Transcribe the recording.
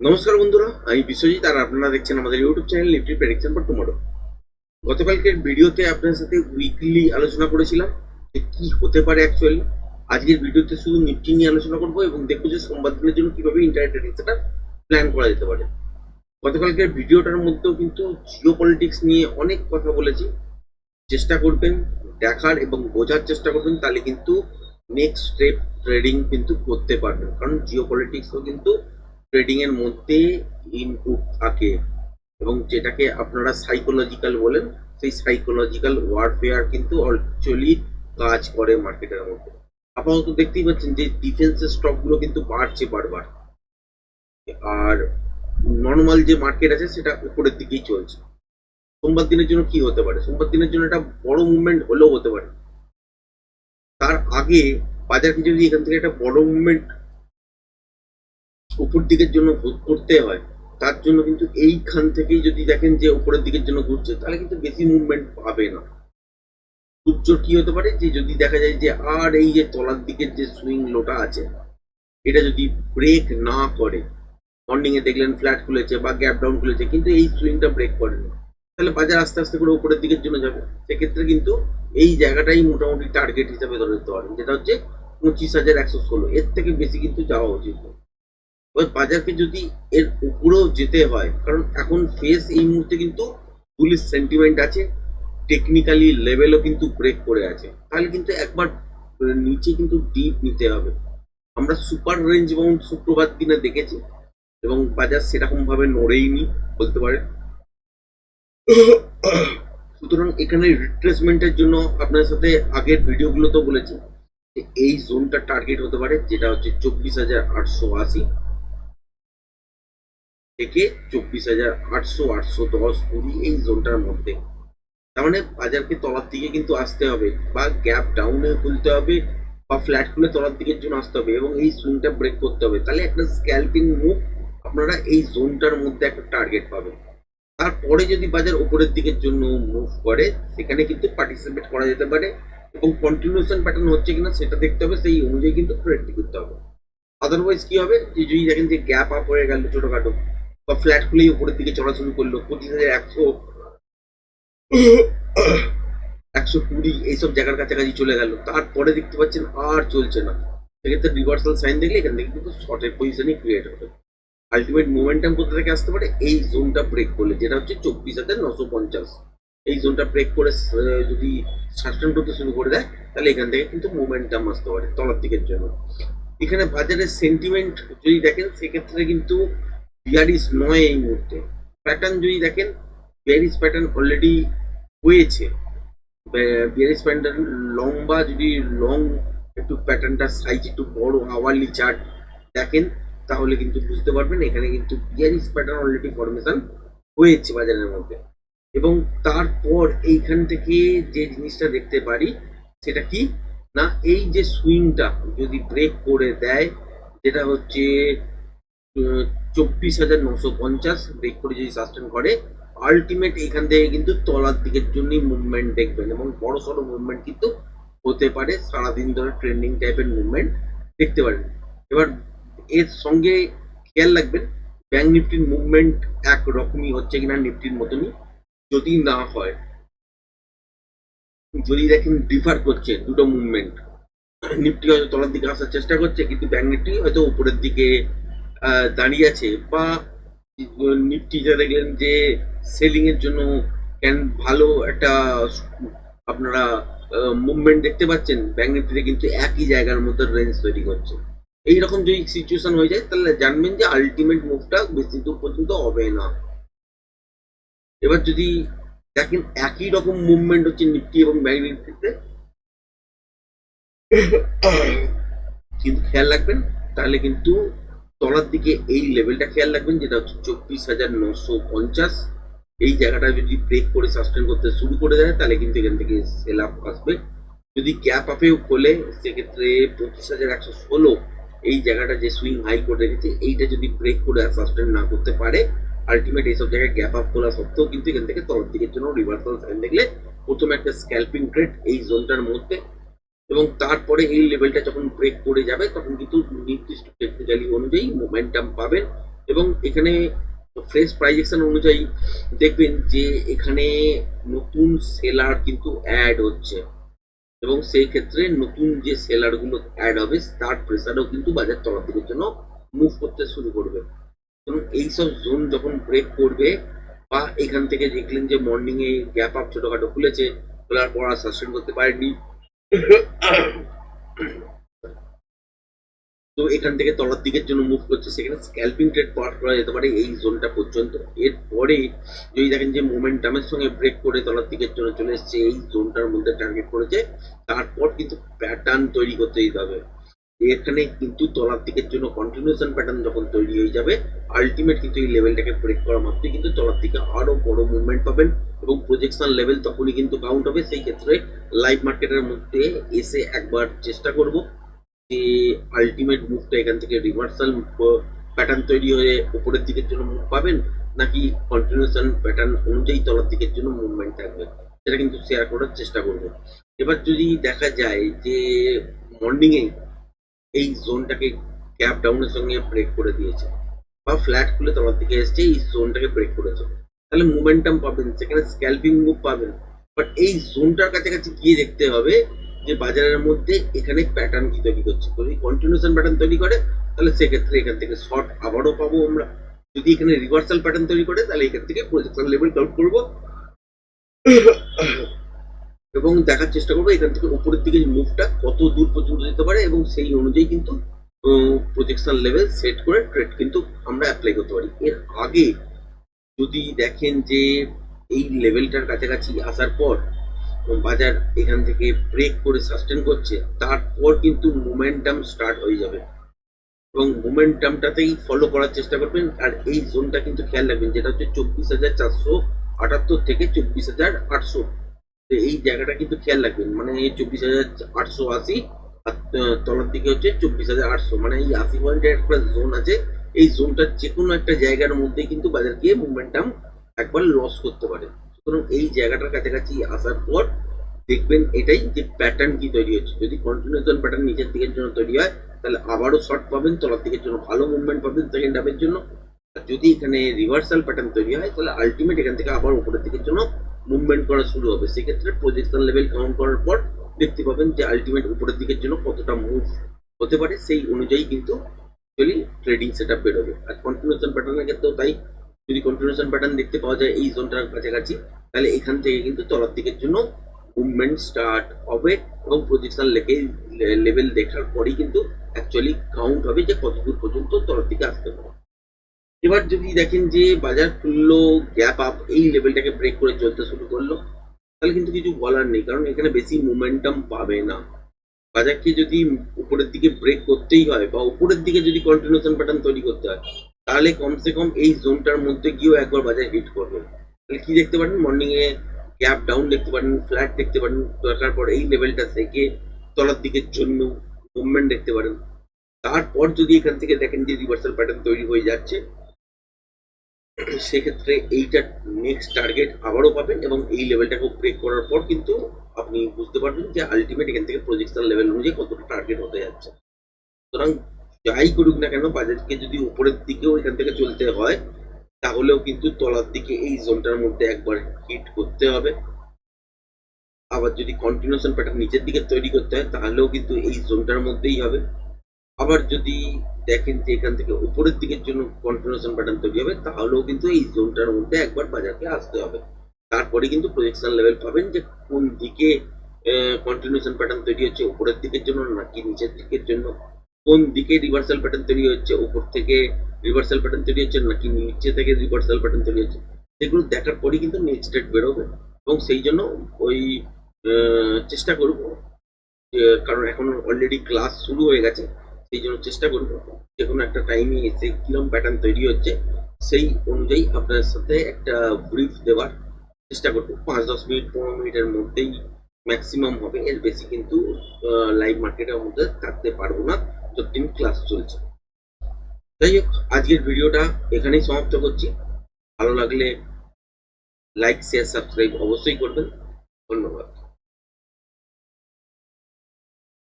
নমস্কার বন্ধুরা, আমি বিশ্বজিৎ আর আপনারা দেখছেন আমাদের YouTube channel Nifty prediction for tomorrow গতকালকের ভিডিওতে আপনার সাথে উইকলি আলোচনা করেছিলাম যে কি হতে পারে অ্যাকচুয়ালি আজকের ভিডিওতে শুধু নিফটি নিয়ে আলোচনা করব এবং দেখব যে সোমবার দিনের জন্য কীভাবে ইন্টারনেট ট্রেডিং সেটা প্ল্যান করা যেতে পারে। গতকালকের ভিডিওটার মধ্যেও কিন্তু জিও পলিটিক্স নিয়ে অনেক কথা বলেছি। চেষ্টা করবেন দেখার এবং বোঝার চেষ্টা করবেন, তাহলে কিন্তু নেক্সট স্টেপ ট্রেডিং কিন্তু করতে পারবেন। কারণ জিও পলিটিক্সও কিন্তু ট্রেডিং এর মধ্যে ইনপুট থাকে এবং যেটাকে আপনারা সাইকোলজিক্যাল বলেন, সেই সাইকোলজিক্যাল ওয়ারফেয়ার কিন্তু অ্যাকচুয়ালি কাজ করে মার্কেটের মধ্যে। আপাতত দেখতেই পাচ্ছেন যে ডিফেন্সের স্টকগুলো কিন্তু বাড়ছে বারবার। আর নর্মাল যে মার্কেট আছে, সেটা উপরের দিকেই চলছে। সোমবার দিনের জন্য কি হতে পারে? সোমবার দিনের জন্য একটা বড় মুভমেন্ট হলেও হতে পারে। তার আগে বাজারকে যদি এখান থেকে একটা বড় মুভমেন্ট উপর দিকের জন্য করতে হয়, তার জন্য কিন্তু এইখান থেকেই যদি দেখেন যে উপরের দিকের জন্য ঘুরছে, তাহলে কিন্তু বেশি মুভমেন্ট পাবে না। জোর কি হতে পারে? যে যদি দেখা যায় যে আর এই যে তলার দিকের যে সুইং লোটা আছে, এটা যদি ব্রেক না করে মর্নিং এ দেখলেন ফ্ল্যাট খুলেছে বা গ্যাপ ডাউন খুলেছে, কিন্তু এই সুইংটা ব্রেক করে না, তাহলে বাজার আস্তে আস্তে করে উপরের দিকের জন্য যাবে। সেক্ষেত্রে কিন্তু এই জায়গাটাই মোটামুটি টার্গেট হিসাবে ধরে নিতে পারেন, যেটা হচ্ছে পঁচিশ হাজার একশো ষোলো। এর থেকে বেশি কিন্তু যাওয়া উচিত নয়। ওই বাজারকে যদি এর উপরেও যেতে হয়, কারণ এখন ফেস এই মুহূর্তে কিন্তু পুলিশ সেন্টিমেন্ট আছে টেকনিক্যালি লেভেলও কিন্তু ব্রেক করে আছে। তাহলে কিন্তু একবার নিচে কিন্তু ডিপ নিতে হবে। আমরা সুপার রেঞ্জ বাউন্ড শুক্রবার দিনে দেখেছি, এবং বাজার সেরকম ভাবে নড়েইনি, বলতে পারে সুতরাং এখানে রিট্রেসমেন্টের জন্য আপনার সাথে আগের ভিডিওগুলোতেও বলেছি এই জোনটা টার্গেট হতে পারে, যেটা হচ্ছে চব্বিশ হাজার আটশো আশি। থেকে চব্বিশ হাজার আটশো আটশো দশ কুড়ি এই জোনটার মধ্যে। তার মানে বাজারকে তলার দিকে কিন্তু আসতে হবে বা গ্যাপ ডাউনে খুলতে হবে বা ফ্ল্যাট খুলে তলার দিকের জন্য আসতে হবে এবং এই সুইংটা ব্রেক করতে হবে। তাহলে একটা স্ক্যাল্পিং মুভ আপনারা এই জোনটার মধ্যে একটা টার্গেট পাবেন। তারপরে যদি বাজার উপরের দিকের জন্য মুভ করে, সেখানে কিন্তু পার্টিসিপেট করা যেতে পারে এবং কন্টিনিউশন প্যাটার্ন হচ্ছে কিনা সেটা দেখতে হবে, সেই অনুযায়ী কিন্তু ট্রেডটি করতে হবে। আদারওয়াইজ কি হবে? যে যদি দেখেন যে গ্যাপ আপ হয়ে গেল ছোটখাটো বা ফ্ল্যাট খুলেই উপরের দিকে চড়া শুরু করল। পঁচিশ হাজার একশো একশো কুড়ি এইসব জায়গার কাছাকাছি চলে গেল। তারপরে দেখতে পাচ্ছেন আর চলছে না। সেক্ষেত্রে রিভার্সাল সাইন দেখলে এখান থেকে কিন্তু শর্টের পজিশনই ক্রিয়েট হবে। আলটিমেট মোমেন্টাম কোথা থেকে আসতে পারে? এই জোনটা ব্রেক করলে, যেটা হচ্ছে চব্বিশ হাজার নশো পঞ্চাশ। এই জোনটা ব্রেক করে যদি সাস্টেন করতে শুরু করে দেয়, তাহলে এখান থেকে কিন্তু মোমেন্টাম আসতে পারে তলার দিকের জন্য। এখানে বাজারের সেন্টিমেন্ট যদি দেখেন, সেক্ষেত্রে কিন্তু বিয়ারিস নয় এই মুহূর্তে প্যাটার্ন যদি দেখেন বিয়ারিস প্যাটার্ন অলরেডি হয়েছে। বিয়ারিস প্যাটার্ন লম্বা, যদি লং একটু প্যাটার্নটা সাইজ একটু বড় আওয়ারলি চার্ট দেখেন, তাহলে কিন্তু বুঝতে পারবেন, এখানে কিন্তু বিয়ারিস প্যাটার্ন অলরেডি ফরমেশন হয়েছে বাজারের মধ্যে। এবং তারপর এইখান থেকে যে জিনিসটা দেখতে পারি, সেটা কি? না, এই যে সুইংটা যদি ব্রেক করে দেয়, যেটা হচ্ছে চব্বিশ হাজার নশো পঞ্চাশ ব্রেক করে যদি সাস্টেন করে আলটিমেট এখান থেকে কিন্তু তলার দিকের জন্যই মুভমেন্ট দেখবেন এবং বড় সড়ো মুভমেন্ট কিন্তু হতে পারে, সারাদিন ধরে ট্রেন্ডিং টাইপের মুভমেন্ট দেখতে পারেন এবার এর সঙ্গে খেয়াল রাখবেন ব্যাংক নিফটির মুভমেন্ট একরকমই হচ্ছে কিনা নিফটির মতনই, যদি না হয়, যদি দেখেন ডিফার করছে দুটো মুভমেন্ট নিফটি হয়তো তলার দিকে আসার চেষ্টা করছে, কিন্তু ব্যাংক নিফটি হয়তো উপরের দিকে দাঁড়িয়ে আছে বা নিফটি যা দেখলেন যে সেলিং এর জন্য ক্যান ভালো একটা, আপনারা মুভমেন্ট দেখতে পাচ্ছেন ব্যাংক নিফটিতে কিন্তু একই জায়গার মধ্যে রেঞ্জ তৈরি করছে। এইরকম যদি সিচুয়েশন হয়ে যায়, তাহলে জানবেন যে আলটিমেট মুভটা বেশি দূর পর্যন্ত হবে না। এবার যদি দেখেন একই রকম মুভমেন্ট হচ্ছে নিফটি এবং ব্যাংক নিফটিতে কিন্তু খেয়াল রাখবেন, তাহলে কিন্তু তলার দিকে এই লেভেলটা খেয়াল রাখবেন, যেটা হচ্ছে চব্বিশ হাজার নশো পঞ্চাশ। এই জায়গাটা যদি ব্রেক করে সাস্টেন করতে শুরু করে দেয়, তাহলে কিন্তু এখান থেকে সেল আপ আসবে। যদি গ্যাপ আপেও খোলে, সেক্ষেত্রে পঁচিশ হাজার একশো ষোলো, এই জায়গাটা যে সুইং হাই করে রেখেছে, এইটা যদি ব্রেক করে সাস্টেন না করতে পারে আলটিমেট এইসব জায়গায় গ্যাপ আপ খোলা সত্ত্বেও কিন্তু এখান থেকে তলার দিকের জন্য রিভার্সাল সাইন দেখলে প্রথমে একটা স্ক্যাল্পিং ট্রেড এই জোনটার মধ্যে। এবং তারপরে এই লেভেলটা যখন ব্রেক করে যাবে, তখন কিন্তু নির্দিষ্ট টেকনিক্যালি অনুযায়ী মোমেন্টাম পাবেন এবং এখানে ফ্রেশ প্রাইজেকশন অনুযায়ী দেখবেন যে এখানে নতুন সেলার কিন্তু অ্যাড হচ্ছে। এবং সেই ক্ষেত্রে নতুন যে সেলারগুলো অ্যাড হবে, তার প্রেসারও কিন্তু বাজার তলার দিকের জন্য মুভ করতে শুরু করবে। এবং এইসব জোন যখন ব্রেক করবে বা এখান থেকে দেখলেন যে মর্নিং এ গ্যাপ আপ ছোটখাটো খুলেছে, খোলার পর আর সাস্টেন করতে পারেনি তো এখান থেকে তলার দিকের জন্য মুভ করছে। সেখানে স্ক্যালপিং ট্রেড পার করা যেতে পারে এই জোনটা পর্যন্ত। এরপরে যদি দেখেন যে মোমেন্টামের সঙ্গে ব্রেক করে তলার দিকের জন্য চলে এসছে, এই জোনটার মধ্যে টার্গেট করেছে। তারপর কিন্তু প্যাটার্ন তৈরি করতে হবে। এখানে কিন্তু তলার দিকের জন্য কন্টিনিউশন প্যাটার্ন যখন তৈরি হয়ে যাবে আলটিমেট কিন্তু এই লেভেলটাকে ব্রেক করা মাত্রই কিন্তু তলার দিকে আরও বড় মুভমেন্ট পাবেন এবং প্রজেকশন লেভেল তখনই কিন্তু কাউন্ট হবে। সেই ক্ষেত্রে লাইভ মার্কেটের মধ্যে এসে একবার চেষ্টা করব। যে আলটিমেট মুভটা এখান থেকে রিভার্সাল প্যাটার্ন তৈরি হয়ে উপরের দিকের জন্য মুভ পাবেন, নাকি কন্টিনিউশন প্যাটার্ন অনুযায়ী তলার দিকের জন্য মুভমেন্ট থাকবে? সেটা কিন্তু শেয়ার করার চেষ্টা করব। এবার যদি দেখা যায় যে মর্নিং এ এই জোনটাকে গ্যাপ ডাউনের সঙ্গে ব্রেক করে দিয়েছে, বা ফ্ল্যাট খুলে তলার দিকে এসছে, এই জোনটাকে ব্রেক করেছে, তাহলে মোমেন্টাম পাবেন, সেখানে স্ক্যালপিং মুভ পাবেন। বাট এই জোনটার কাছাকাছি গিয়ে দেখতে হবে যে বাজারের মধ্যে এখানে প্যাটার্ন কি তৈরি করছে? যদি কন্টিনিউশন প্যাটার্ন তৈরি করে, তাহলে সেক্ষেত্রে এখান থেকে শর্ট আবারও পাবো আমরা। যদি এখানে রিভার্সাল প্যাটার্ন তৈরি করে, তাহলে এখান থেকে প্রজেকশন লেভেল কাউন্ট করব। এবং দেখার চেষ্টা করব এখান থেকে উপরের দিকে মুভটা কত দূর পর্যন্ত যেতে পারে এবং সেই অনুযায়ী কিন্তু প্রজেকশন লেভেল সেট করে ট্রেড কিন্তু আমরা অ্যাপ্লাই করতে পারি। এর আগে যদি দেখেন যে এই লেভেলটার কাছাকাছি আসার পর বাজার এখান থেকে ব্রেক করে সাস্টেন করছে, তারপর কিন্তু মোমেন্টাম স্টার্ট হয়ে যাবে। এবং মোমেন্টামটাতেই ফলো করার চেষ্টা করবেন, আর এই জোনটা কিন্তু খেয়াল রাখবেন, যেটা হচ্ছে চব্বিশ হাজার চারশো আটাত্তর থেকে চব্বিশ হাজার আটশো। তো এই জায়গাটা কিন্তু খেয়াল রাখবেন মানে চব্বিশ হাজার আটশো আশি, আর তলার দিকে হচ্ছে চব্বিশ হাজার আটশো মানে এই আশি পয়েন্টের একটা জোন আছে। এই জোনটার যে কোনো একটা জায়গার মধ্যে কিন্তু বাজার গিয়ে মুভমেন্টাম একবার লস করতে পারে। সুতরাং এই জায়গাটার কাছাকাছি আসার পর দেখবেন এটাই যে প্যাটার্ন কি তৈরি হচ্ছে। যদি কন্টিনিউশন প্যাটার্ন নিচের দিকের জন্য তৈরি হয়, তাহলে আবারও শর্ট পাবেন, তলার দিকের জন্য ভালো মুভমেন্ট পাবেন সেকেন্ড হাফের জন্য। আর যদি এখানে রিভার্সাল প্যাটার্ন তৈরি হয়, তাহলে আলটিমেট এখান থেকে আবার উপরের দিকের জন্য মুভমেন্ট করা শুরু হবে। সেক্ষেত্রে প্রজেকশন লেভেল কাউন্ট করার পর দেখতে পাবেন যে আলটিমেট উপরের দিকের জন্য কতটা মুভ হতে পারে, সেই অনুযায়ী কিন্তু অ্যাকচুয়ালি ট্রেডিং সেট আপ বেরোবে। আর কন্টিনিউশন প্যাটার্নের ক্ষেত্রেও তাই। যদি কন্টিনিউশন প্যাটার্ন দেখতে পাওয়া যায় এই জোনটার কাছাকাছি, তাহলে এখান থেকে কিন্তু তলার দিকের জন্য মুভমেন্ট স্টার্ট হবে এবং প্রজেকশন লেখে লেভেল দেখার পরেই কিন্তু অ্যাকচুয়ালি কাউন্ট হবে যে কত দূর পর্যন্ত তলার দিকে আসতে পারে এবার যদি দেখেন যে বাজার খুললো গ্যাপ আপ এই লেভেলটাকে ব্রেক করে চলতে শুরু করল, তাহলে কিন্তু কিছু বলার নেই, কারণ এখানে বেশি মোমেন্টাম পাবে না। বাজারকে যদি উপরের দিকে ব্রেক করতেই হয় বা উপরের দিকে যদি কন্টিনিউশন প্যাটার্ন তৈরি করতে হয় তাহলে কমসে কম এই জোনটার মধ্যে গিয়েও একবার বাজার হিট করবে। তাহলে কি দেখতে পারেন? মর্নিং এ গ্যাপ ডাউন দেখতে পারেন ফ্ল্যাট দেখতে পারেন, দরকার পর এই লেভেলটা থেকে তলার দিকের জন্য মুভমেন্ট দেখতে পারেন। তারপর যদি এখান থেকে দেখেন যে রিভার্সাল প্যাটার্ন তৈরি হয়ে যাচ্ছে, সেক্ষেত্রে এইটা নেক্সট টার্গেট আবারও পাবেন এবং এই লেভেলটাকে ব্রেক করার পর কিন্তু আপনি বুঝতে পারবেন যে আলটিমেট এখান থেকে প্রজেকশন লেভেল অনুযায়ী কতটা টার্গেট হতে যাচ্ছে। সুতরাং যাই করুক না কেন, বাজারকে যদি উপরের দিকেও এখান থেকে চলতে হয়, তাহলেও কিন্তু তলার দিকে এই জোনটার মধ্যে একবার হিট করতে হবে। আবার যদি কন্টিনিউশন প্যাটার্ন নিচের দিকে তৈরি করতে হয়, তাহলেও কিন্তু এই জোনটার মধ্যেই হবে। আবার যদি দেখেন যে এখান থেকে উপরের দিকের জন্য কন্টিনিউশন প্যাটার্ন তৈরি হবে, তাহলেও কিন্তু এই জোনটার মধ্যে একবার বাজারকে আসতে হবে। তারপরে কিন্তু প্রজেকশন লেভেল পাবেন যে কোন দিকে কন্টিনিউশন প্যাটার্ন তৈরি হচ্ছে, উপরের দিকের জন্য নাকি নিচের দিকের জন্য। কোন দিকে রিভার্সাল প্যাটার্ন তৈরি হচ্ছে? উপর থেকে রিভার্সাল প্যাটার্ন তৈরি হচ্ছে নাকি নিচে থেকে রিভার্সাল প্যাটার্ন তৈরি হচ্ছে? সেগুলো দেখার পরেই কিন্তু নেক্সট ডেট বেরোবে। এবং সেই জন্য ওই চেষ্টা করব কারণ এখন অলরেডি ক্লাস শুরু হয়ে গেছে, সেই জন্য চেষ্টা করব যে কোনো একটা টাইমে এসে কীরকম প্যাটার্ন তৈরি হচ্ছে, সেই অনুযায়ী আপনার সাথে একটা ব্রিফ দেওয়ার চেষ্টা করব। পাঁচ, দশ মিনিট, পনেরো মিনিটের মধ্যেই ম্যাক্সিমাম হবে। এর বেশি কিন্তু লাইভ মার্কেটের মধ্যে থাকতে পারব না। যতদিন ক্লাস চলছে। যাই হোক আজকের ভিডিওটা এখানেই সমাপ্ত করছি। ভালো লাগলে লাইক শেয়ার সাবস্ক্রাইব অবশ্যই করবেন। ধন্যবাদ।